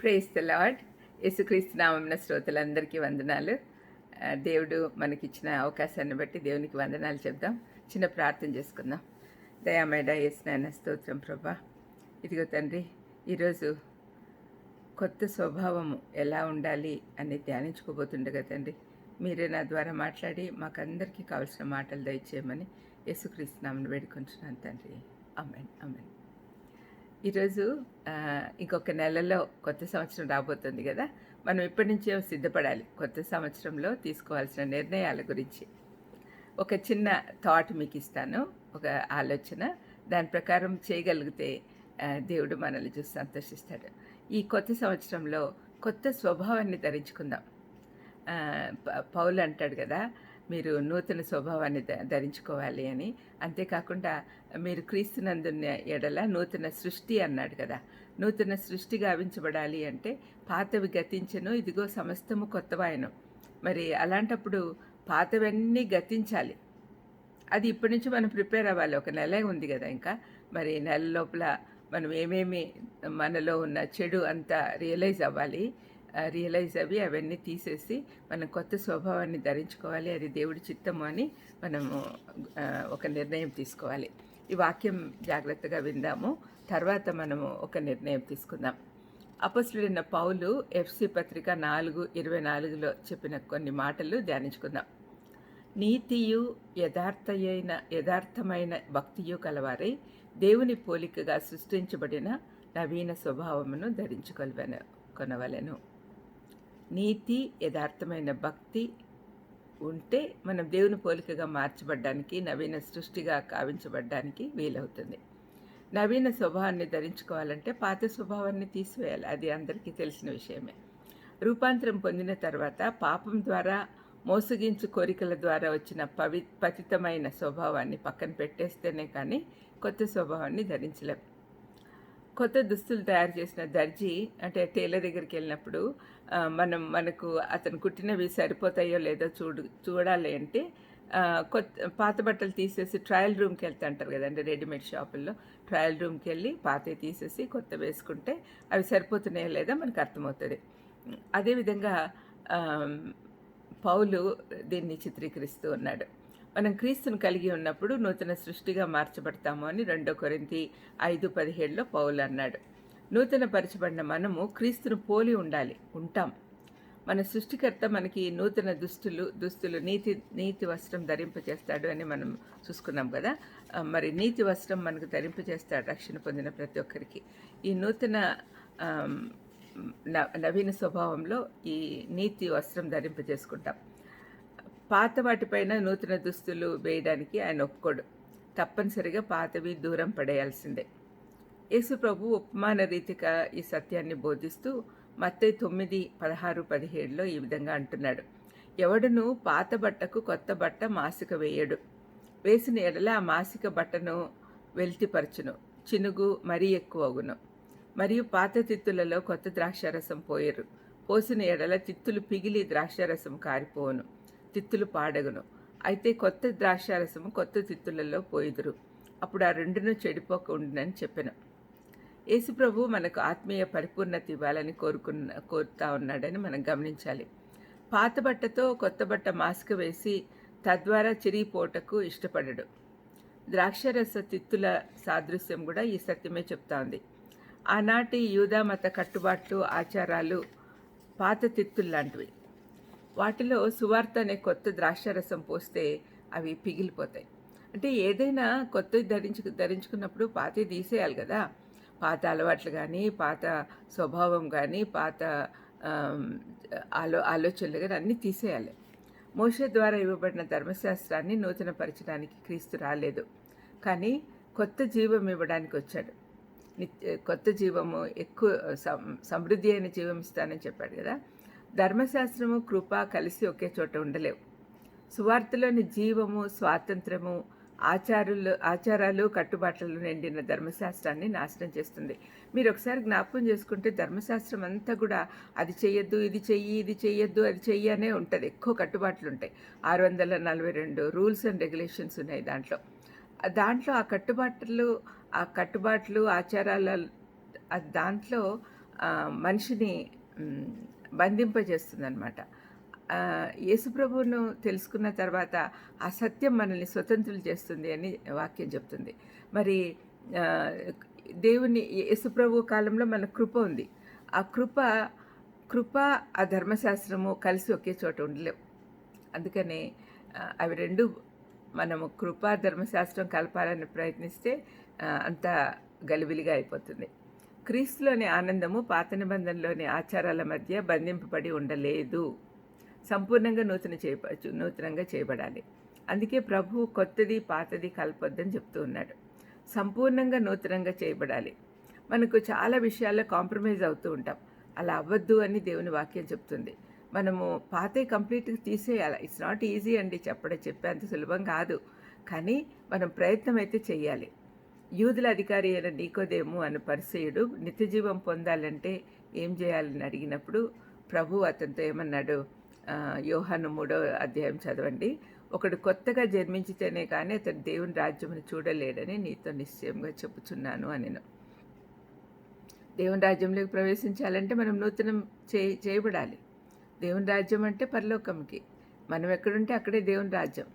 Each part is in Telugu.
ప్రేస్ ద లాడ్ యేసుక్రీస్తు నామమున శ్రోతలందరికీ వందనాలు. దేవుడు మనకిచ్చిన అవకాశాన్ని బట్టి దేవునికి వందనాలు చెప్దాం. చిన్న ప్రార్థన చేసుకుందాం. దయామేడ నాయన స్తోత్రం ప్రభా. ఇదిగో తండ్రి ఈరోజు కొత్త స్వభావము ఎలా ఉండాలి అని ధ్యానించుకోబోతుండగా తండ్రి మీరే నా ద్వారా మాట్లాడి మాకందరికీ కావాల్సిన మాటలు దయచేయమని యేసుక్రీస్తు నామను వేడుకుంటున్నాను తండ్రి. అమెన్ అమెన్ ఈరోజు ఇంకొక నెలలో కొత్త సంవత్సరం రాబోతుంది కదా. మనం ఇప్పటి నుంచే సిద్ధపడాలి కొత్త సంవత్సరంలో తీసుకోవాల్సిన నిర్ణయాల గురించి. ఒక చిన్న థాట్ మీకు ఇస్తాను ఒక ఆలోచన. దాని ప్రకారం చేయగలిగితే దేవుడు మనల్ని చూసి సంతోషిస్తాడు. ఈ కొత్త సంవత్సరంలో కొత్త స్వభావాన్ని ధరించుకుందాం. పౌలు అంటాడు కదా మీరు నూతన స్వభావాన్ని ధరించుకోవాలి అని. అంతేకాకుండా మీరు క్రీస్తునందున్న ఎడల నూతన సృష్టి అన్నాడు కదా. నూతన సృష్టి గావించబడాలి అంటే పాతవి గతించను ఇదిగో సమస్తము కొత్తవాయను. మరి అలాంటప్పుడు పాతవన్నీ గతించాలి. అది ఇప్పటి నుంచి మనం ప్రిపేర్ అవ్వాలి. ఒక నెల ఉంది కదా ఇంకా. మరి నెల లోపల మనం ఏమేమి మనలో ఉన్న చెడు అంతా రియలైజ్ అవ్వాలి. రియలైజ్ అవి అవన్నీ తీసేసి మనం కొత్త స్వభావాన్ని ధరించుకోవాలి అది దేవుడి చిత్తము అని మనము ఒక నిర్ణయం తీసుకోవాలి. ఈ వాక్యం జాగ్రత్తగా విందాము. తర్వాత మనము ఒక నిర్ణయం తీసుకుందాం. అపస్లుడైన పౌలు ఎఫ్సి పత్రిక నాలుగు ఇరవై నాలుగులో చెప్పిన కొన్ని మాటలు ధ్యానించుకుందాం. నీతియు యథార్థయైన యథార్థమైన భక్తియు కలవారై దేవుని పోలికగా సృష్టించబడిన నవీన స్వభావమును ధరించుకొల్వెను కొనవలెను. నీతి యథార్థమైన భక్తి ఉంటే మనం దేవుని పోలికగా మార్చబడ్డానికి నవీన సృష్టిగా కావించబడ్డానికి వీలవుతుంది. నవీన స్వభావాన్ని ధరించుకోవాలంటే పాత స్వభావాన్ని తీసివేయాలి. అది అందరికీ తెలిసిన విషయమే. రూపాంతరం పొందిన తర్వాత పాపం ద్వారా మోసగించు కోరికల ద్వారా వచ్చిన పవి పతితమైన స్వభావాన్ని పక్కన పెట్టేస్తేనే కానీ కొత్త స్వభావాన్ని ధరించలేం. కొత్త దుస్తులు తయారు చేసిన దర్జీ అంటే టైలర్ దగ్గరికి వెళ్ళినప్పుడు మనం మనకు అతను కుట్టినవి సరిపోతాయో లేదో చూడు చూడాలి అంటే కొత్త పాత బట్టలు తీసేసి ట్రయల్ రూమ్కి వెళ్తా అంటారు కదండి రెడీమేడ్ షాపుల్లో. ట్రయల్ రూమ్కి వెళ్ళి పాతవి తీసేసి కొత్త వేసుకుంటే అవి సరిపోతున్నాయో లేదో మనకు అర్థమవుతుంది. అదేవిధంగా పౌలు దీన్ని చిత్రీకరిస్తూ ఉన్నాడు. మనం క్రీస్తును కలిగి ఉన్నప్పుడు నూతన సృష్టిగా మార్చబడతాము అని రెండో కొరింతి ఐదు పదిహేడులో పౌలు అన్నాడు. నూతన పరచబడిన మనము క్రీస్తును పోలి ఉండాలి ఉంటాం. మన సృష్టికర్త మనకి నూతన దుస్తులు దుస్తులు నీతి నీతి వస్త్రం ధరింపచేస్తాడు అని మనం చూసుకున్నాం కదా. మరి నీతి వస్త్రం మనకు ధరింపచేస్తాడు రక్షణ పొందిన ప్రతి ఒక్కరికి. ఈ నూతన నవీన స్వభావంలో ఈ నీతి వస్త్రం ధరింపజేసుకుంటాం పాత వాటిపైన నూతన దుస్తులు వేయడానికి ఆయన ఒప్పుకోడు. తప్పనిసరిగా పాతవి దూరం పడేయాల్సిందే. యేసు ప్రభు ఉపమాన రీతిగా ఈ సత్యాన్ని బోధిస్తూ మత్తయి తొమ్మిది పదహారు పదిహేడులో ఈ విధంగా అంటున్నాడు. ఎవడును పాత బట్టకు కొత్త బట్ట మాసిక వేయడు. వేసిన ఎడల ఆ మాసిక బట్టను వెల్తిపరచును. చినుగు మరీ ఎక్కువ అగును మరియు పాత తిత్తులలో కొత్త ద్రాక్షారసం పోయరు. పోసిన ఎడల తిత్తులు పిగిలి ద్రాక్షారసం కారిపోవును. తిత్తులు పాడగును. అయితే కొత్త ద్రాక్షారసము కొత్త తిత్తులలో పోయిదురు. అప్పుడు ఆ రెండును చెడిపోకుండానని చెప్పాను. యేసుప్రభు మనకు ఆత్మీయ పరిపూర్ణత ఇవ్వాలని కోరుకున్న కోరుతా ఉన్నాడని మనం గమనించాలి. పాత బట్టతో కొత్త బట్ట మాస్క్ వేసి తద్వారా చిరిగిపోటకు ఇష్టపడడు. ద్రాక్షరస తిత్తుల సాదృశ్యం కూడా ఈ సత్యమే చెప్తా ఉంది ఆనాటి యూదా మత కట్టుబాట్లు ఆచారాలు పాత తిత్తులు లాంటివి వాటిలో సువార్త అనే కొత్త ద్రాక్షారసం పోస్తే అవి పిగిలిపోతాయి. అంటే ఏదైనా కొత్తది ధరించు ధరించుకున్నప్పుడు పాతవి తీసేయాలి కదా. పాత అలవాట్లు కానీ పాత స్వభావం కానీ పాత ఆలో ఆలోచనలు కానీ అన్నీ తీసేయాలి. మోష ద్వారా ఇవ్వబడిన ధర్మశాస్త్రాన్ని నూతనపరచడానికి క్రీస్తు రాలేదు. కానీ కొత్త జీవం ఇవ్వడానికి వచ్చాడు. నిత్య కొత్త జీవము ఎక్కువ సం- సమృద్ధి అయిన జీవం ఇస్తానని చెప్పాడు కదా. ధర్మశాస్త్రము కృప కలిసి ఒకే చోట ఉండలేవు. సువార్తలోని జీవము స్వాతంత్రము ఆచారులు ఆచారాలు కట్టుబాట్లలో నిండిన ధర్మశాస్త్రాన్ని నాశనం చేస్తుంది. మీరు ఒకసారి జ్ఞాపకం చేసుకుంటే ధర్మశాస్త్రం అంతా కూడా అది చెయ్యొద్దు ఇది చెయ్యి ఇది చెయ్యొద్దు అది చెయ్యి అనే ఉంటుంది. ఎక్కువ కట్టుబాట్లు ఉంటాయి ఆరు వందల నలభై రెండు రూల్స్ అండ్ రెగ్యులేషన్స్ ఉన్నాయి దాంట్లో. దాంట్లో ఆ కట్టుబాట్లు ఆ కట్టుబాట్లు ఆచారాల దాంట్లో మనిషిని బంధింపజేస్తుందనమాట యేసుప్రభువును తెలుసుకున్న తర్వాత ఆ సత్యం మనల్ని స్వతంత్రులు చేస్తుంది అని వాక్యం చెప్తుంది. మరి దేవుని యేసుప్రభు కాలంలో మన కృప ఉంది. ఆ కృప కృప ఆ ధర్మశాస్త్రము కలిసి ఒకే చోట ఉండలేవు అందుకనే అవి రెండు మనము కృపా ధర్మశాస్త్రం కలపాలని ప్రయత్నిస్తే అంత గలిబిలిగా అయిపోతుంది. క్రీస్తులోని ఆనందము పాత నిబంధనలోని ఆచారాల మధ్య బంధింపబడి ఉండలేదు. సంపూర్ణంగా నూతన చేయ నూతనంగా చేయబడాలి. అందుకే ప్రభు కొత్తది పాతది కలపొద్దని చెప్తూ ఉన్నాడు. సంపూర్ణంగా నూతనంగా చేయబడాలి. మనకు చాలా విషయాల్లో కాంప్రమైజ్ అవుతూ ఉంటాం. అలా అవ్వద్దు అని దేవుని వాక్యం చెప్తుంది. మనము పాతే కంప్లీట్గా తీసేయాలి. ఇట్స్ నాట్ ఈజీ అండి చెప్పడం చెప్పేంత సులభం కాదు. కానీ మనం ప్రయత్నం అయితే చేయాలి యూదుల అధికారి అయిన నీకోదేము అని పరిచయుడు నిత్యజీవం పొందాలంటే ఏం చేయాలని అడిగినప్పుడు ప్రభు అతనితో ఏమన్నాడు? యోహాను మూడో అధ్యాయం చదవండి. ఒకడు కొత్తగా జన్మించితేనే కానీ అతను దేవుని రాజ్యమును చూడలేడని నీతో నిశ్చయంగా చెప్పుచున్నాను అని దేవుని రాజ్యంలోకి ప్రవేశించాలంటే మనం నూతనం చే చేయబడాలి. దేవుని రాజ్యం అంటే పరలోకంకి మనం ఎక్కడుంటే అక్కడే దేవుని రాజ్యం.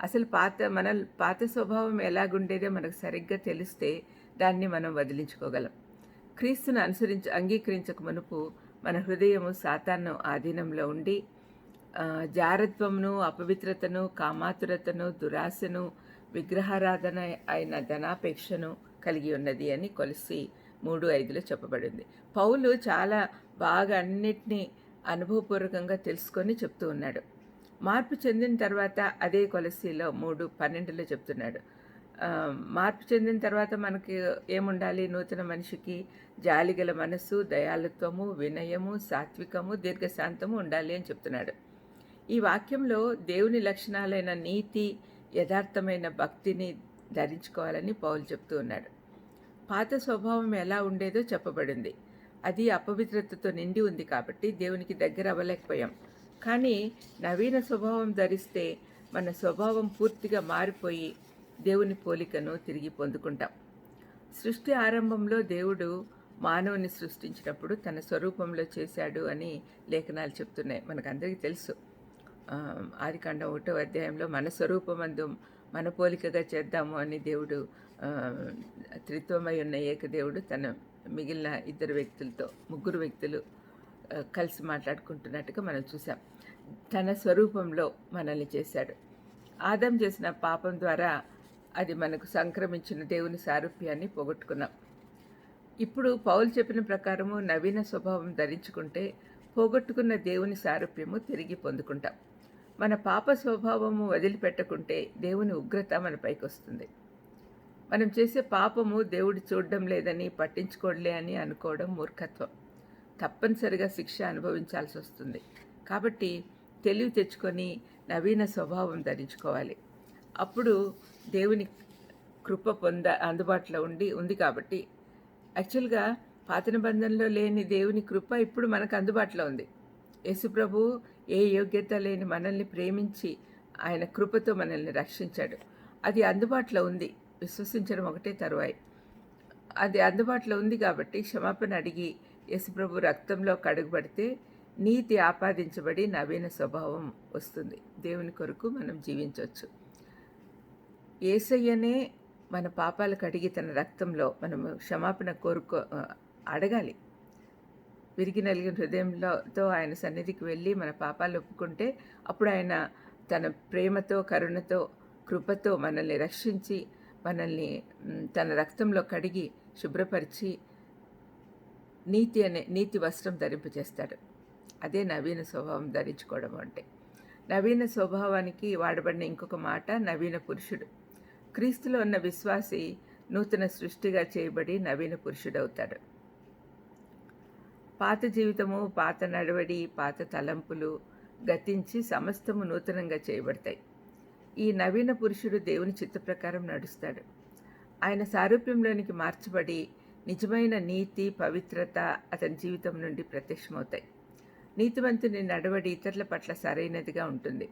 అసలు పాత మన పాత స్వభావం ఎలాగుండేదో మనకు సరిగ్గా తెలిస్తే దాన్ని మనం వదిలించుకోగలం. క్రీస్తును అనుసరించి అంగీకరించక మునుపు మన హృదయము సాతాను ఆధీనంలో ఉండి జారత్వమును అపవిత్రతను కామాతురతను దురాశను విగ్రహారాధన అయిన ధనాపేక్షను కలిగి ఉన్నది అని కొలిసి మూడు ఐదులో చెప్పబడింది. పౌలు చాలా బాగా అన్నిటినీ అనుభవపూర్వకంగా తెలుసుకొని చెప్తూ ఉన్నాడు. మార్పు చెందిన తర్వాత అదే కొలసీలో మూడు పన్నెండులో చెప్తున్నాడు. మార్పు చెందిన తర్వాత మనకి ఏముండాలి? నూతన మనిషికి జాలిగల మనస్సు దయాలత్వము వినయము సాత్వికము దీర్ఘశాంతము ఉండాలి అని చెప్తున్నాడు. ఈ వాక్యంలో దేవుని లక్షణాలైన నీతి యథార్థమైన భక్తిని ధరించుకోవాలని పౌలు చెప్తూ ఉన్నాడు. పాత స్వభావం ఎలా ఉండేదో చెప్పబడింది. అది అపవిత్రతతో నిండి ఉంది కాబట్టి దేవునికి దగ్గర అవ్వలేకపోయాం. కానీ నవీన స్వభావం ధరిస్తే మన స్వభావం పూర్తిగా మారిపోయి దేవుని పోలికను తిరిగి పొందుకుంటాం. సృష్టి ఆరంభంలో దేవుడు మానవుని సృష్టించినప్పుడు తన స్వరూపంలో చేశాడు అని లేఖనాలు చెప్తున్నాయి. మనకందరికీ తెలుసు. ఆదికాండం ఒకటో అధ్యాయంలో మన స్వరూపమందు మన పోలికగా చేద్దాము అని దేవుడు త్రిత్వమై ఉన్న ఏకదేవుడు తన మిగిలిన ఇద్దరు వ్యక్తులతో ముగ్గురు వ్యక్తులు కలిసి మాట్లాడుకుంటున్నట్టుగా మనం చూసాం. తన స్వరూపంలో మనల్ని చేశాడు. ఆదం చేసిన పాపం ద్వారా అది మనకు సంక్రమించిన దేవుని సారూప్యాన్ని పోగొట్టుకున్నాం. ఇప్పుడు పౌలు చెప్పిన ప్రకారము నవీన స్వభావం ధరించుకుంటే పోగొట్టుకున్న దేవుని సారూప్యము తిరిగి పొందుకుంటాం. మన పాప స్వభావము వదిలిపెట్టకుంటే దేవుని ఉగ్రత మన పైకి వస్తుంది. మనం చేసే పాపము దేవుడు చూడడం లేదని పట్టించుకోడలే అని అనుకోవడం మూర్ఖత్వం. తప్పనిసరిగా శిక్ష అనుభవించాల్సి వస్తుంది. కాబట్టి తెలివి తెచ్చుకొని నవీన స్వభావం ధరించుకోవాలి. అప్పుడు దేవుని కృప పొంద అందుబాటులో ఉండి ఉంది కాబట్టి. యాక్చువల్గా పాత నిబంధనలో లేని దేవుని కృప ఇప్పుడు మనకు అందుబాటులో ఉంది. యేసుప్రభు ఏ యోగ్యత లేని మనల్ని ప్రేమించి ఆయన కృపతో మనల్ని రక్షించాడు. అది అందుబాటులో ఉంది. విశ్వసించడం ఒకటే తరువాయి. అది అందుబాటులో ఉంది కాబట్టి క్షమాపణ అడిగి యేసుప్రభు రక్తంలో కడుగుబడితే నీతి ఆపాదించబడి నవీన స్వభావం వస్తుంది. దేవుని కొరకు మనం జీవించవచ్చు. ఏసయ్యనే మన పాపాలు కడిగి తన రక్తంలో మనము క్షమాపణ కోరుకో అడగాలి. విరిగి నలిగిన హృదయంలోతో ఆయన సన్నిధికి వెళ్ళి మన పాపాలు ఒప్పుకుంటే అప్పుడు ఆయన తన ప్రేమతో కరుణతో కృపతో మనల్ని రక్షించి మనల్ని తన రక్తంలో కడిగి శుభ్రపరిచి నీతి అనే నీతి వస్త్రం ధరింపజేస్తాడు. అదే నవీన స్వభావం ధరించుకోవడం అంటే. నవీన స్వభావానికి వాడబడిన ఇంకొక మాట నవీన పురుషుడు. క్రీస్తులో ఉన్న విశ్వాసి నూతన సృష్టిగా చేయబడి నవీన పురుషుడవుతాడు. పాత జీవితము పాత నడవడి పాత తలంపులు గతించి సమస్తము నూతనంగా చేయబడతాయి. ఈ నవీన పురుషుడు దేవుని చిత్త ప్రకారం నడుస్తాడు. ఆయన సారూప్యంలోనికి మార్చబడి నిజమైన నీతి పవిత్రత అతని జీవితం నుండి ప్రత్యక్షమవుతాయి. నీతివంతుని నడవడి ఇతరుల పట్ల సరైనదిగా ఉంటుంది.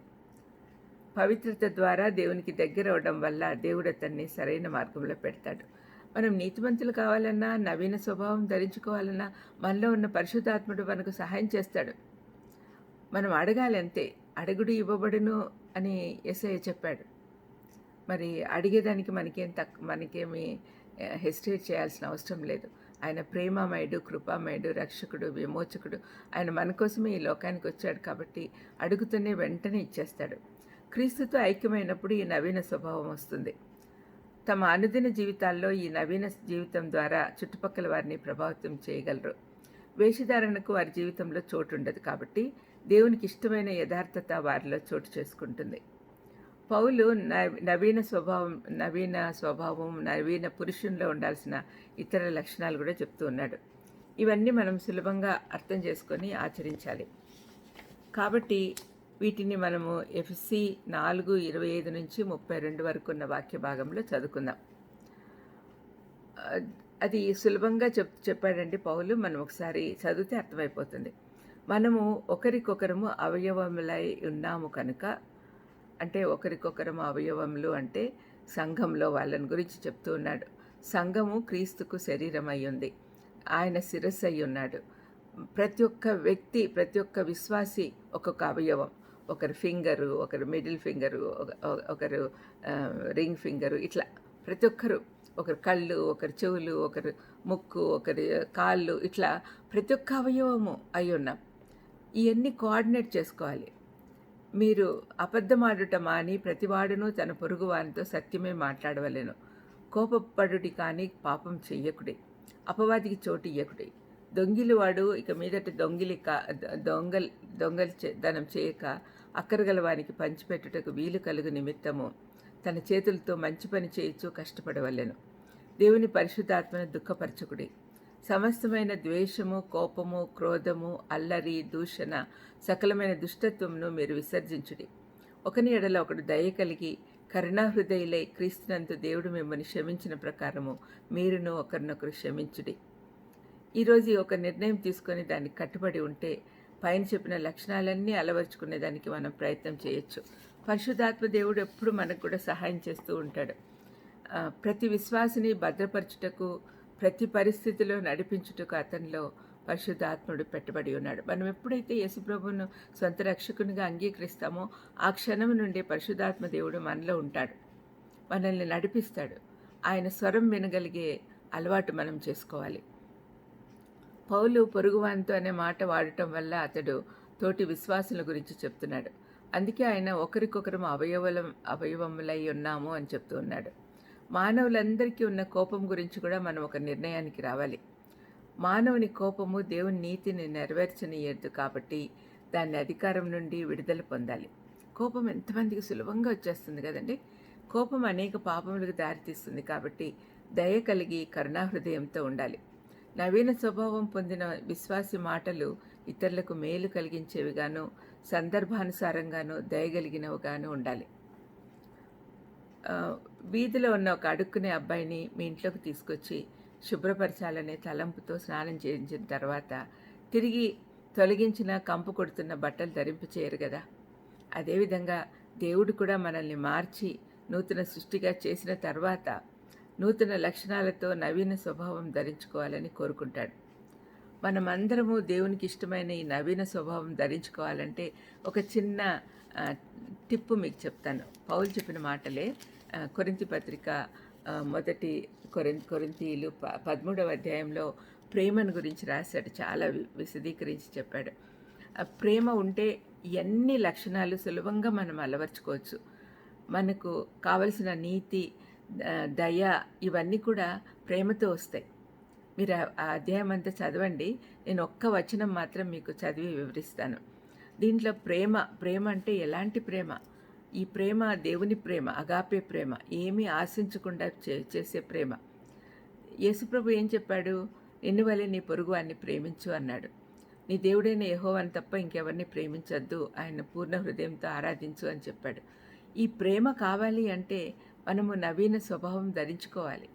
పవిత్రత ద్వారా దేవునికి దగ్గర అవడం వల్ల దేవుడు అతన్ని సరైన మార్గంలో పెడతాడు. మనం నీతివంతులు కావాలన్నా నవీన స్వభావం ధరించుకోవాలన్నా మనలో ఉన్న పరిశుద్ధాత్ముడు మనకు సహాయం చేస్తాడు. మనం అడగాలి అంతే అడుగుడు ఇవ్వబడును అని ఎస్ఐ చెప్పాడు. మరి అడిగేదానికి మనకేం తక్ మనకేమి హెసిటేట్ చేయాల్సిన అవసరం లేదు. ఆయన ప్రేమమయుడు కృపామయుడు రక్షకుడు విమోచకుడు. ఆయన మన కోసమే ఈ లోకానికి వచ్చాడు కాబట్టి అడుగుతూనే వెంటనే ఇచ్చేస్తాడు. క్రీస్తుతో ఐక్యమైనప్పుడు ఈ నవీన స్వభావం వస్తుంది. తమ అనుదిన జీవితాల్లో ఈ నవీన జీవితం ద్వారా చుట్టుపక్కల వారిని ప్రభావితం చేయగలరు. వేషధారణకు వారి జీవితంలో చోటు ఉండదు కాబట్టి దేవునికి ఇష్టమైన యథార్థత వారిలో చోటు చేసుకుంటుంది. పౌలు నవీన స్వభావం నవీన స్వభావం నవీన పురుషుల్లో ఉండాల్సిన ఇతర లక్షణాలు కూడా చెప్తూ ఉన్నాడు. ఇవన్నీ మనం సులభంగా అర్థం చేసుకొని ఆచరించాలి. కాబట్టి వీటిని మనము ఎఫ్సి నాలుగు ఇరవై ఐదు నుంచి ముప్పై రెండు వరకు ఉన్న వాక్య భాగంలో చదువుకుందాం. అది సులభంగా చెప్ చెప్పాడండి పౌలు. మనం ఒకసారి చదివితే అర్థమైపోతుంది. మనము ఒకరికొకరము అవయవములై ఉన్నాము కనుక అంటే ఒకరికొకరం అవయవములు అంటే సంఘంలో వాళ్ళని గురించి చెప్తూ ఉన్నాడు. సంఘము క్రీస్తుకు శరీరం అయ్యుంది ఆయన శిరస్సు అయి ఉన్నాడు ప్రతి ఒక్క వ్యక్తి ప్రతి ఒక్క విశ్వాసి ఒక్కొక్క అవయవం. ఒకరు ఫింగరు ఒకరు మిడిల్ ఫింగరు ఒకరు రింగ్ ఫింగరు ఇట్లా. ప్రతి ఒక్కరు. ఒకరు కళ్ళు ఒకరు చెవులు ఒకరు ముక్కు ఒకరి కాళ్ళు ఇట్లా ప్రతి ఒక్క అవయవము అయి ఉన్నాం ఇవన్నీ కోఆర్డినేట్ చేసుకోవాలి. మీరు అబద్ధమాడుట మాని ప్రతివాడును తన పొరుగు వారితో సత్యమే మాట్లాడవలేను. కోపపడుడి కానీ పాపం చెయ్యకుడే. అపవాదికి చోటు ఇయ్యకుడే. దొంగిలి వాడు ఇక మీదట దొంగిలి కా దొంగల్ దొంగలి దనం చేయక అక్కరగల వానికి పంచిపెట్టుటకు వీలు కలుగు నిమిత్తము తన చేతులతో మంచి పని చేయొచ్చు కష్టపడవలెను. దేవుని పరిశుద్ధాత్మను దుఃఖపరచకుడే. సమస్తమైన ద్వేషము కోపము క్రోధము అల్లరి దూషణ సకలమైన దుష్టత్వమును మీరు విసర్జించుడి. ఒకని ఎడల ఒకడు దయ కలిగి కరుణాహృదయులై క్రీస్తునందు దేవుడు మిమ్మల్ని క్షమించిన ప్రకారము మీరును ఒకరినొకరు క్షమించుడి. ఈరోజు ఒక నిర్ణయం తీసుకొని దానికి కట్టుబడి ఉంటే పైన చెప్పిన లక్షణాలన్నీ అలవర్చుకునే దానికి మనం ప్రయత్నం చేయొచ్చు. పరిశుద్ధాత్మ దేవుడు ఎప్పుడు మనకు కూడా సహాయం చేస్తూ ఉంటాడు. ప్రతి విశ్వాసిని భద్రపరచుటకు ప్రతి పరిస్థితిలో నడిపించుటకు అతనిలో పరిశుద్ధాత్ముడు పెట్టబడి ఉన్నాడు. మనం ఎప్పుడైతే యేసుప్రభును సొంత రక్షకునిగా అంగీకరిస్తామో ఆ క్షణం నుండి పరిశుద్ధాత్మ దేవుడు మనలో ఉంటాడు. మనల్ని నడిపిస్తాడు. ఆయన స్వరం వినగలిగే అలవాటు మనం చేసుకోవాలి. పౌలు పొరుగువానితో అనే మాట వాడటం వల్ల అతడు తోటి విశ్వాసుల గురించి చెప్తున్నాడు. అందుకే ఆయన ఒకరికొకరు అవయవలం అవయవములై ఉన్నాము అని చెప్తూ ఉన్నాడు. మానవులందరికీ ఉన్న కోపం గురించి కూడా మనం ఒక నిర్ణయానికి రావాలి. మానవుని కోపము దేవుని నీతిని నెరవేర్చనీయద్దు కాబట్టి దాన్ని అధికారం నుండి విడుదల పొందాలి. కోపం ఎంతమందికి సులభంగా వచ్చేస్తుంది కదండి? కోపం అనేక పాపములకు దారితీస్తుంది కాబట్టి దయ కలిగి కరుణాహృదయంతో ఉండాలి. నవీన స్వభావం పొందిన విశ్వాసి మాటలు ఇతరులకు మేలు కలిగించేవిగాను సందర్భానుసారంగాను దయగలిగినవిగాను ఉండాలి. వీధిలో ఉన్న ఒక అడుక్కునే అబ్బాయిని మీ ఇంట్లోకి తీసుకొచ్చి శుభ్రపరచాలనే తలంపుతో స్నానం చేయించిన తర్వాత తిరిగి తొలగించిన కంపు కొడుతున్న బట్టలు ధరింపు చేయరు కదా. అదేవిధంగా దేవుడు కూడా మనల్ని మార్చి నూతన సృష్టిగా చేసిన తర్వాత నూతన లక్షణాలతో నవీన స్వభావం ధరించుకోవాలని కోరుకుంటాడు. మనమందరము దేవునికి ఇష్టమైన ఈ నవీన స్వభావం ధరించుకోవాలంటే ఒక చిన్న టిప్పు మీకు చెప్తాను. పౌలు చెప్పిన మాటలే కొరింతి పత్రిక మొదటి కొరిం కొరింతీలు ప పదమూడవ అధ్యాయంలో ప్రేమను గురించి రాశాడు చాలా విశదీకరించి చెప్పాడు. ప్రేమ ఉంటే ఎన్ని లక్షణాలు సులభంగా మనం అలవర్చుకోవచ్చు. మనకు కావలసిన నీతి దయ ఇవన్నీ కూడా ప్రేమతో వస్తాయి. మీరు ఆ అధ్యాయం అంతా చదవండి నేను ఒక్క వచనం మాత్రం మీకు చదివి వివరిస్తాను. దీంట్లో ప్రేమ ప్రేమ అంటే ఎలాంటి ప్రేమ? ఈ ప్రేమ దేవుని ప్రేమ అగాపే ప్రేమ ఏమీ ఆశించకుండా చే చేసే ప్రేమ. యేసుప్రభు ఏం చెప్పాడు? ఎన్నివలే నీ పొరుగు వాన్ని ప్రేమించు అన్నాడు. నీ దేవుడైన యహోవని తప్ప ఇంకెవరిని ప్రేమించొద్దు. ఆయన పూర్ణ హృదయంతో ఆరాధించు అని చెప్పాడు. ఈ ప్రేమ కావాలి అంటే మనము నవీన స్వభావం ధరించుకోవాలి.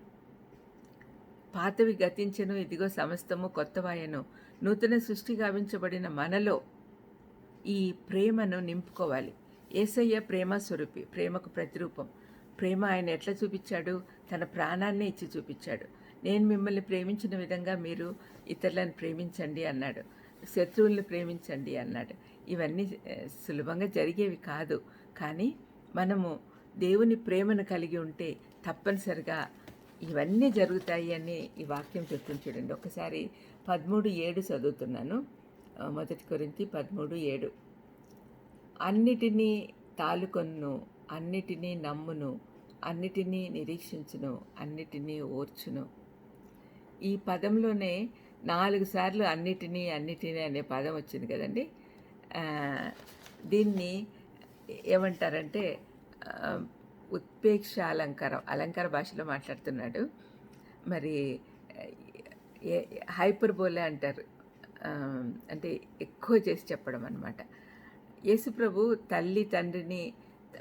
పాతవి గతించను ఇదిగో సమస్తము కొత్తవాయను. నూతన సృష్టి గావించబడిన మనలో ఈ ప్రేమను నింపుకోవాలి. ఏసయ్య ప్రేమ స్వరూపి ప్రేమకు ప్రతిరూపం. ప్రేమ ఆయన ఎట్లా చూపించాడు? తన ప్రాణాన్ని ఇచ్చి చూపించాడు. నేను మిమ్మల్ని ప్రేమించిన విధంగా మీరు ఇతరులను ప్రేమించండి అన్నాడు. శత్రువుల్ని ప్రేమించండి అన్నాడు. ఇవన్నీ సులభంగా జరిగేవి కాదు. కానీ మనము దేవుని ప్రేమను కలిగి ఉంటే తప్పనిసరిగా ఇవన్నీ జరుగుతాయి అని ఈ వాక్యం చెప్తుంది చూడండి. ఒకసారి పదమూడు ఏడు చదువుతున్నాను. మొదటి కొరింతి పదమూడు ఏడు. అన్నిటినీ తాలుకొన్ను అన్నిటినీ నమ్మును అన్నిటినీ నిరీక్షించును అన్నిటినీ ఓర్చును. ఈ పదంలోనే నాలుగు సార్లు అన్నిటినీ అన్నిటినీ అనే పదం వచ్చింది కదండి. దీన్ని ఏమంటారంటే ఉత్పేక్ష అలంకారం అలంకార భాషలో మాట్లాడుతున్నాడు. మరి హైపర్బోలే అంటారు. అంటే ఎక్కువ చేసి చెప్పడం అనమాట యేసుప్రభు తల్లి తండ్రిని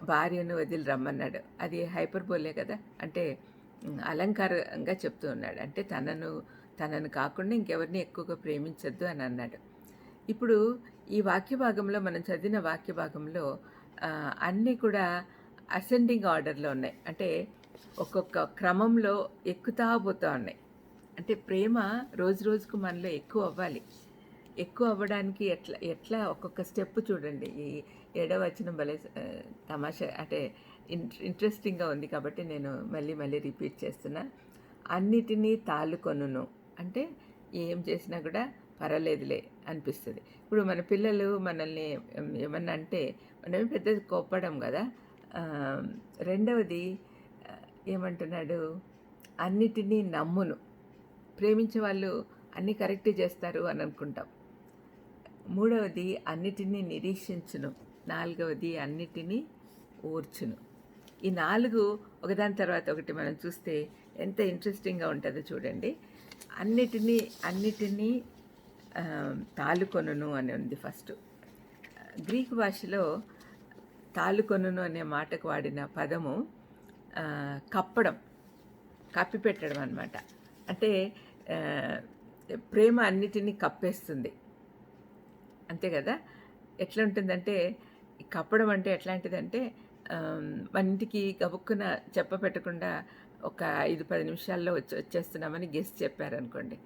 భార్యను వదిలి రమ్మన్నాడు. అది హైపర్బోలే కదా? అంటే అలంకారంగా చెప్తూ ఉన్నాడు. అంటే తనను తనను కాకుండా ఇంకెవరిని ఎక్కువగా ప్రేమించద్దు అని అన్నాడు. ఇప్పుడు ఈ వాక్య భాగంలో మనం చదివిన వాక్య భాగంలో అన్నీ కూడా అసెండింగ్ ఆర్డర్లో ఉన్నాయి. అంటే ఒక్కొక్క క్రమంలో ఎక్కుతా పోతూ ఉన్నాయి. అంటే ప్రేమ రోజు రోజుకు మనలో ఎక్కువ అవ్వాలి. ఎక్కువ అవ్వడానికి ఎట్లా ఎట్లా ఒక్కొక్క స్టెప్ చూడండి. ఈ ఏడవ వచ్చిన భలే తమాషా అంటే ఇంట్రెస్టింగ్గా ఉంది కాబట్టి నేను మళ్ళీ మళ్ళీ రిపీట్ చేస్తున్నా. అన్నిటినీ తాలుకొనును అంటే ఏం చేసినా కూడా పర్వాలేదులే అనిపిస్తుంది. ఇప్పుడు మన పిల్లలు మనల్ని ఏమన్నా అంటే మనం పెద్ద కోప్పడం కదా. రెండవది ఏమంటున్నాడు? అన్నిటినీ నమ్మును. ప్రేమించే వాళ్ళు అన్నీ కరెక్ట్ చేస్తారు అని అనుకుంటాం. మూడవది అన్నిటినీ నిరీక్షించును. నాలుగవది అన్నిటినీ ఓర్చును ఈ నాలుగు ఒకదాని తర్వాత ఒకటి మనం చూస్తే ఎంత ఇంట్రెస్టింగ్గా ఉంటుందో చూడండి. అన్నిటినీ అన్నిటినీ తాలుకొనును అని ఉంది ఫస్ట్. గ్రీక్ భాషలో తాలుకొనును అనే మాటకు వాడిన పదము కప్పడం కప్పి పెట్టడం అనమాట అంటే ప్రేమ అన్నిటినీ కప్పేస్తుంది. అంతే కదా? ఎట్లా ఉంటుందంటే కప్పడం అంటే ఎట్లాంటిదంటే మన ఇంటికి గబుక్కున చెప్ప పెట్టకుండా ఒక ఐదు పది నిమిషాల్లో వచ్చి వచ్చేస్తున్నామని గెస్ట్ చెప్పారనుకోండి.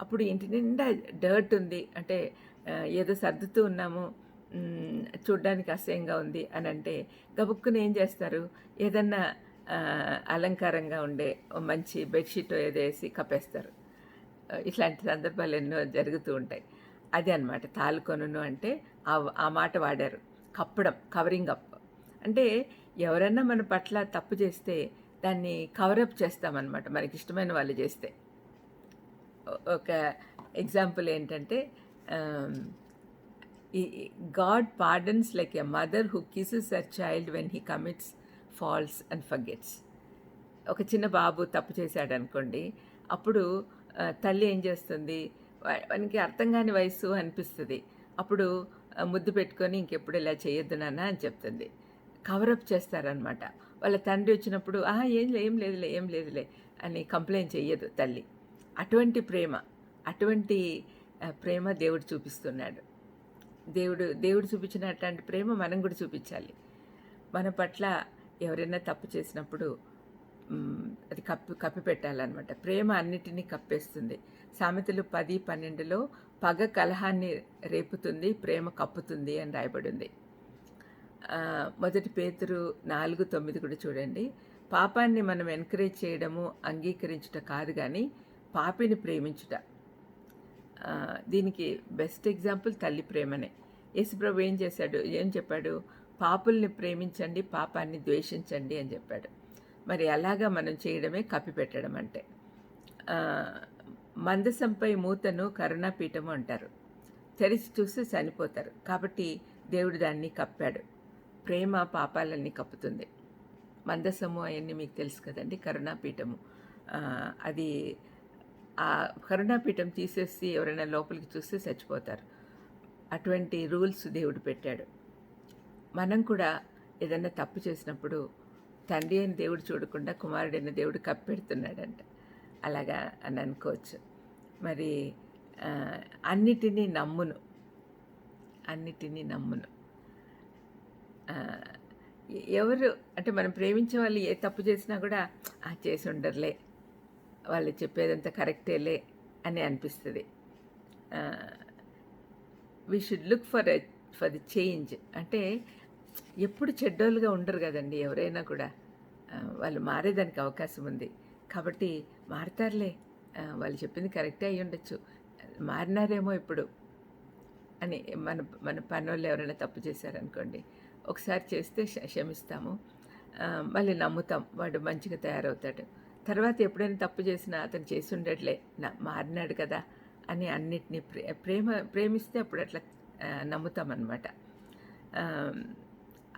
అప్పుడు ఇంటి నిండా డర్ట్ ఉంది. అంటే ఏదో సర్దుతూ ఉన్నాము. చూడ్డానికి అసహ్యంగా ఉంది అని అంటే గబుక్కున ఏం చేస్తారు? ఏదన్నా అలంకారంగా ఉండే మంచి బెడ్షీట్ ఏదో వేసి కప్పేస్తారు. ఇట్లాంటి సందర్భాలు ఎన్నో జరుగుతూ ఉంటాయి. అదే అనమాట తాలుకొనును అంటే ఆ ఆ మాట వాడారు. కప్పడం కవరింగ్ అప్. అంటే ఎవరన్నా మన పట్ల తప్పు చేస్తే దాన్ని కవరప్ చేస్తామన్నమాట మనకి ఇష్టమైన వాళ్ళు చేస్తే. ఒక ఎగ్జాంపుల్ ఏంటంటే God pardons like a mother who kisses her child when he commits faults and forgets. ఒక చిన్న బాబు తప్పు చేశాడు అనుకోండి అప్పుడు తల్లి ఏం చేస్తుంది? వానికి అర్థం కాని వయసు అనిపిస్తుంది. అప్పుడు ముద్దు పెట్టుకొని ఇంకెప్పుడు ఇలా చేయొద్దు నాన్న అని చెప్తుంది. కవరప్ చేస్తారనమాట వాళ్ళ తండ్రి వచ్చినప్పుడు ఆ ఏం లే ఏం లేదులే ఏం లేదులే అని కంప్లైంట్ చేయదు తల్లి. అటువంటి ప్రేమ అటువంటి ప్రేమ దేవుడు చూపిస్తున్నాడు. దేవుడు దేవుడు చూపించిన అట్లాంటి ప్రేమ మనం కూడా చూపించాలి. మన పట్ల ఎవరైనా తప్పు చేసినప్పుడు అది కప్పి కప్పి పెట్టాలన్నమాట. ప్రేమ అన్నిటినీ కప్పేస్తుంది. సామెతలు పది పన్నెండులో పగ కలహాన్ని రేపుతుంది ప్రేమ కప్పుతుంది అని రాయబడింది. మొదటి పేతురు నాలుగు తొమ్మిది కూడా చూడండి. పాపాన్ని మనం ఎంకరేజ్ చేయడము అంగీకరించుట కాదు కానీ పాపిని ప్రేమించుట. దీనికి బెస్ట్ ఎగ్జాంపుల్ తల్లి ప్రేమనే. యేసుప్రభు ఏం చేశాడు? ఏం చెప్పాడు? పాపుల్ని ప్రేమించండి పాపాన్ని ద్వేషించండి అని చెప్పాడు. మరి అలాగా మనం చేయడమే కప్పిపెట్టడం అంటే. మందసంపై మూతను కరుణాపీఠము అంటారు. తెరిచి చూస్తే చనిపోతారు. కాబట్టి దేవుడు దాన్ని కప్పాడు. ప్రేమ పాపాలన్నీ కప్పుతుంది. మందసము అవన్నీ మీకు తెలుసు కదండి కరుణాపీఠము. అది ఆ కరుణాపీఠం తీసేసి ఎవరైనా లోపలికి చూస్తే చచ్చిపోతారు. అటువంటి రూల్స్ దేవుడు పెట్టాడు. మనం కూడా ఏదైనా తప్పు చేసినప్పుడు తండ్రి అని దేవుడు చూడకుండా కుమారుడైన దేవుడు కప్పెడుతున్నాడంట. అలాగా అని అనుకోవచ్చు. మరి అన్నిటినీ నమ్మును. అన్నిటినీ నమ్మును. ఎవరు అంటే మనం ప్రేమించే వాళ్ళు ఏ తప్పు చేసినా కూడా ఆ చేసి ఉండరులే. వాళ్ళు చెప్పేదంతా కరెక్టేలే అని అనిపిస్తుంది. We should look for for the change అంటే ఎప్పుడు చెడ్డోళ్ళుగా ఉండరు కదండి ఎవరైనా కూడా. వాళ్ళు మారేదానికి అవకాశం ఉంది. కాబట్టి మారతారులే. వాళ్ళు చెప్పింది కరెక్టే అయి ఉండొచ్చు. మారినారేమో ఇప్పుడు అని మన మన పనోళ్ళు ఎవరైనా తప్పు చేశారనుకోండి ఒకసారి చేస్తే క్షమిస్తాము. మళ్ళీ నమ్ముతాం. వాడు మంచిగా తయారవుతాడు. తర్వాత ఎప్పుడైనా తప్పు చేసినా అతను చేసి ఉండట్లే నా మారినాడు కదా అని అన్నిటినీ ప్రే ప్రేమ ప్రేమిస్తే అప్పుడు అట్లా నమ్ముతామన్నమాట.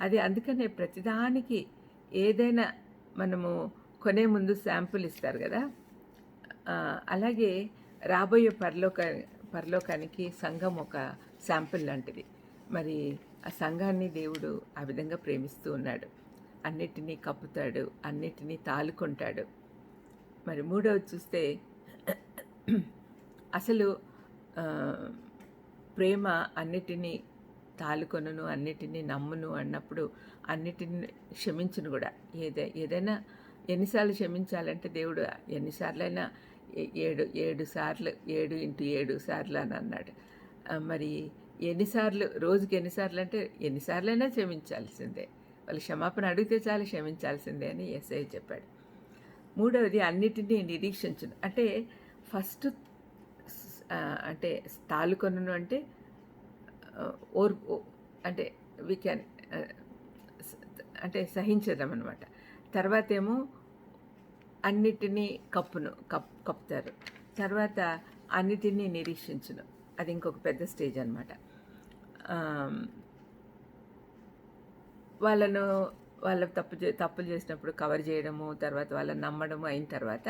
అది అందుకనే ప్రతిదానికి ఏదైనా మనము కొనే ముందు శాంపుల్ ఇస్తారు కదా. అలాగే రాబోయే పరలోక పరలోకానికి సంఘం ఒక శాంపుల్ లాంటిది. మరి ఆ సంఘాన్ని దేవుడు ఆ విధంగా ప్రేమిస్తూ ఉన్నాడు. అన్నిటినీ కప్పుతాడు అన్నిటినీ తాలుకుంటాడు. మరి మూడవది చూస్తే అసలు ప్రేమ అన్నిటినీ తాలుకొనను అన్నిటినీ నమ్మును అన్నప్పుడు అన్నిటిని క్షమించును కూడా. ఏదే ఏదైనా ఎన్నిసార్లు క్షమించాలంటే దేవుడు ఎన్నిసార్లైనా ఏ- ఏడు ఏడు సార్లు ఏడు ఇంటూ ఏడు సార్లు అని అన్నాడు. మరి ఎన్నిసార్లు రోజుకి ఎన్నిసార్లు అంటే ఎన్నిసార్లైనా క్షమించాల్సిందే. వాళ్ళు క్షమాపణ అడిగితే చాలు క్షమించాల్సిందే అని ఎస్ఐ చెప్పాడు. మూడవది అన్నిటినీ నిరీక్షించను. అంటే ఫస్ట్ అంటే తాలుకొనను అంటే ఓర్పు అంటే వీ క్యాన్ అంటే సహించడం అనమాట తర్వాత ఏమో అన్నిటినీ కప్పును కప్ కప్పుతారు. తర్వాత అన్నిటినీ నిరీక్షించును. అది ఇంకొక పెద్ద స్టేజ్ అనమాట వాళ్ళను వాళ్ళ తప్పు చే తప్పులు చేసినప్పుడు కవర్ చేయడము తర్వాత వాళ్ళని నమ్మడము అయిన తర్వాత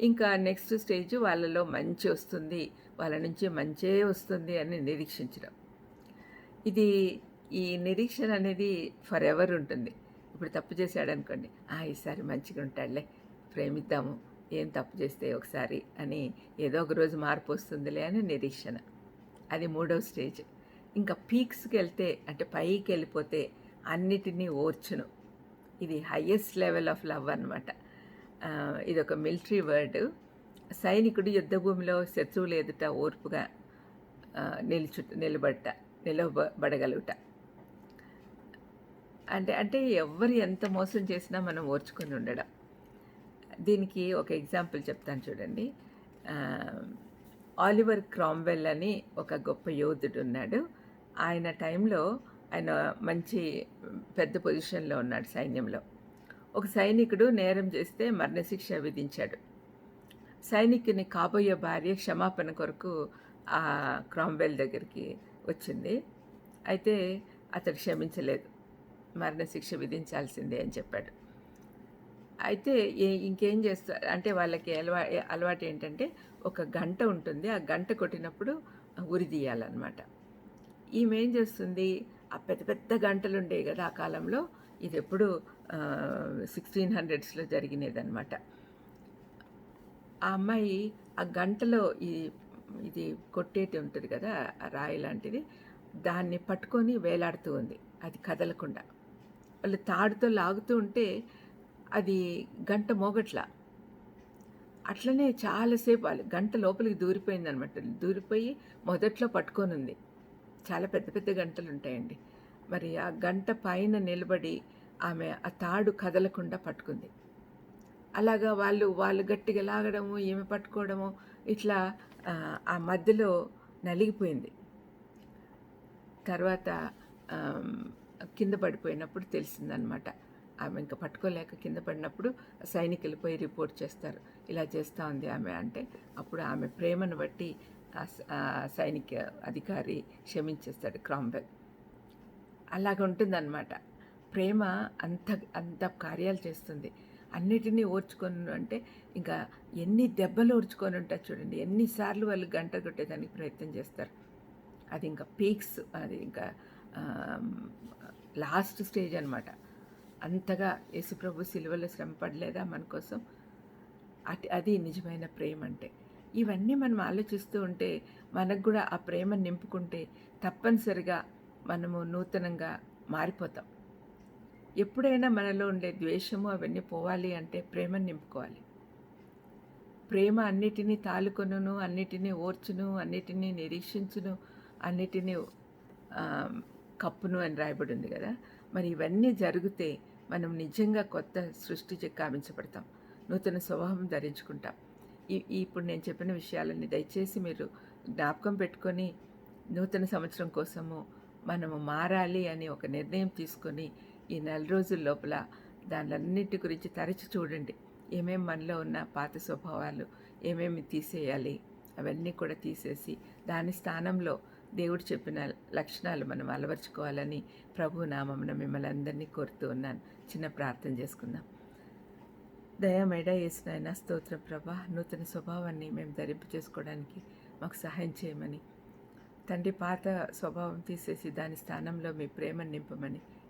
ఇంకా నెక్స్ట్ స్టేజ్ వాళ్ళలో మంచి వస్తుంది వాళ్ళ నుంచి మంచే వస్తుంది అని నిరీక్షించడం. ఇది ఈ నిరీక్షణ అనేది ఫర్ ఎవర్ ఉంటుంది. ఇప్పుడు తప్పు చేశాడు అనుకోండి "ఆ, ఈసారి మంచిగా ఉంటాడులే ప్రేమిద్దాము ఏం తప్పు చేస్తే ఒకసారి అని ఏదో ఒక రోజు మార్పు వస్తుందిలే అని నిరీక్షణ. అది మూడవ స్టేజ్. ఇంకా పీక్స్కి వెళ్తే అంటే పైకి వెళ్ళిపోతే అన్నిటినీ ఓర్చును. ఇది హయ్యెస్ట్ లెవెల్ ఆఫ్ లవ్ అనమాట ఇది ఒక మిలిటరీ వర్డ్ సైనికుడు యుద్ధభూమిలో శత్రువులు ఎదుట ఓర్పుగా నిలుచు నిలబడట నిలవబడగలుగుట అంటే అంటే ఎవరు ఎంత మోసం చేసినా మనం ఓర్చుకొని ఉండడం. దీనికి ఒక ఎగ్జాంపుల్ చెప్తాను చూడండి. ఆలివర్ క్రాంవెల్ అని ఒక గొప్ప యోధుడు ఉన్నాడు. ఆయన టైంలో ఆయన మంచి పెద్ద పొజిషన్లో ఉన్నాడు సైన్యంలో. ఒక సైనికుడు నేరం చేస్తే మరణశిక్ష విధించాడు. సైనికుని కాబోయే భార్య క్షమాపణ కొరకు ఆ క్రాంవెల్ దగ్గరికి వచ్చింది. అయితే అతడు క్షమించలేదు. మరణశిక్ష విధించాల్సిందే అని చెప్పాడు. అయితే ఏ- ఇంకేం చేస్తారు అంటే వాళ్ళకి అలవా అలవాటు ఏంటంటే ఒక గంట ఉంటుంది. ఆ గంట కొట్టినప్పుడు ఉరి తీయాలన్నమాట. ఈమె ఏం చేస్తుంది? ఆ పెద్ద పెద్ద గంటలు ఉండేవి కదా ఆ కాలంలో ఇది ఎప్పుడు సిక్స్టీన్ హండ్రెడ్స్లో జరిగినదనమాట ఆ అమ్మాయి ఆ గంటలో ఈ ఇది కొట్టేటి ఉంటుంది కదా రాయి లాంటిది. దాన్ని పట్టుకొని వేలాడుతూ ఉంది అది కదలకుండా. వాళ్ళు తాడుతో లాగుతూ ఉంటే అది గంట మోగట్ల. అట్లనే చాలాసేపు వాళ్ళు గంట లోపలికి దూరిపోయింది అనమాట దూరిపోయి మొదట్లో పట్టుకొని ఉంది చాలా పెద్ద పెద్ద గంటలు ఉంటాయండి. మరి ఆ గంట పైన నిలబడి ఆమె ఆ తాడు కదలకుండా పట్టుకుంది. అలాగా వాళ్ళు వాళ్ళు గట్టిగా లాగడము ఏమి పట్టుకోవడము ఇట్లా ఆ, మధ్యలో నలిగిపోయింది. తర్వాత కింద పడిపోయినప్పుడు తెలిసిందనమాట. ఆమె ఇంకా పట్టుకోలేక కింద పడినప్పుడు సైనికులు పోయి రిపోర్ట్ చేస్తారు. ఇలా చేస్తూ ఉంది ఆమె అంటే అప్పుడు ఆమె ప్రేమను బట్టి సైనిక అధికారి క్షమించేస్తాడు క్రాంబెల్. అలాగ ఉంటుందన్నమాట ప్రేమ అంత అంత కార్యాలు చేస్తుంది. అన్నిటినీ ఓర్చుకొని అంటే ఇంకా ఎన్ని దెబ్బలు ఓర్చుకొని ఉంటారు చూడండి ఎన్నిసార్లు వాళ్ళు గంట కొట్టేదానికి ప్రయత్నం చేస్తారు. అది ఇంకా పీక్స్ అది ఇంకా లాస్ట్ స్టేజ్ అనమాట అంతగా యేసుప్రభు సిలువలో శ్రమ పడలేదా మన కోసం? అటి అది నిజమైన ప్రేమ అంటే. ఇవన్నీ మనం ఆలోచిస్తూ ఉంటే మనకు కూడా ఆ ప్రేమను నింపుకుంటే తప్పనిసరిగా మనము నూతనంగా మారిపోతాం. ఎప్పుడైనా మనలో ఉండే ద్వేషము అవన్నీ పోవాలి అంటే ప్రేమను నింపుకోవాలి. ప్రేమ అన్నిటినీ తాలుకొనును అన్నిటినీ ఓర్చును అన్నిటినీ నిరీక్షించును అన్నిటినీ కప్పును అని రాయబడి ఉంది కదా. మరి ఇవన్నీ జరిగితే మనం నిజంగా కొత్త సృష్టి కావించబడతాం. నూతన స్వభావం ధరించుకుంటాం. ఈ ఈ ఇప్పుడు నేను చెప్పిన విషయాలన్నీ దయచేసి మీరు జ్ఞాపకం పెట్టుకొని నూతన సంవత్సరం కోసము మనము మారాలి అని ఒక నిర్ణయం తీసుకొని ఈ నెల రోజుల లోపల దానిలన్నిటి గురించి తరచి చూడండి. ఏమేమి మనలో ఉన్న పాత స్వభావాలు ఏమేమి తీసేయాలి అవన్నీ కూడా తీసేసి దాని స్థానంలో దేవుడు చెప్పిన లక్షణాలు మనం అలవర్చుకోవాలని ప్రభు నామమున మిమ్మల్ని అందరినీ కోరుతూ ఉన్నాను. చిన్న ప్రార్థన చేసుకుందాం. దయామేడ వేసిన స్తోత్ర ప్రభా. నూతన స్వభావాన్ని మేము ధరింపు చేసుకోవడానికి మాకు సహాయం చేయమని. తండ్రి పాత స్వభావం తీసేసి దాని స్థానంలో మీ ప్రేమను నింపమని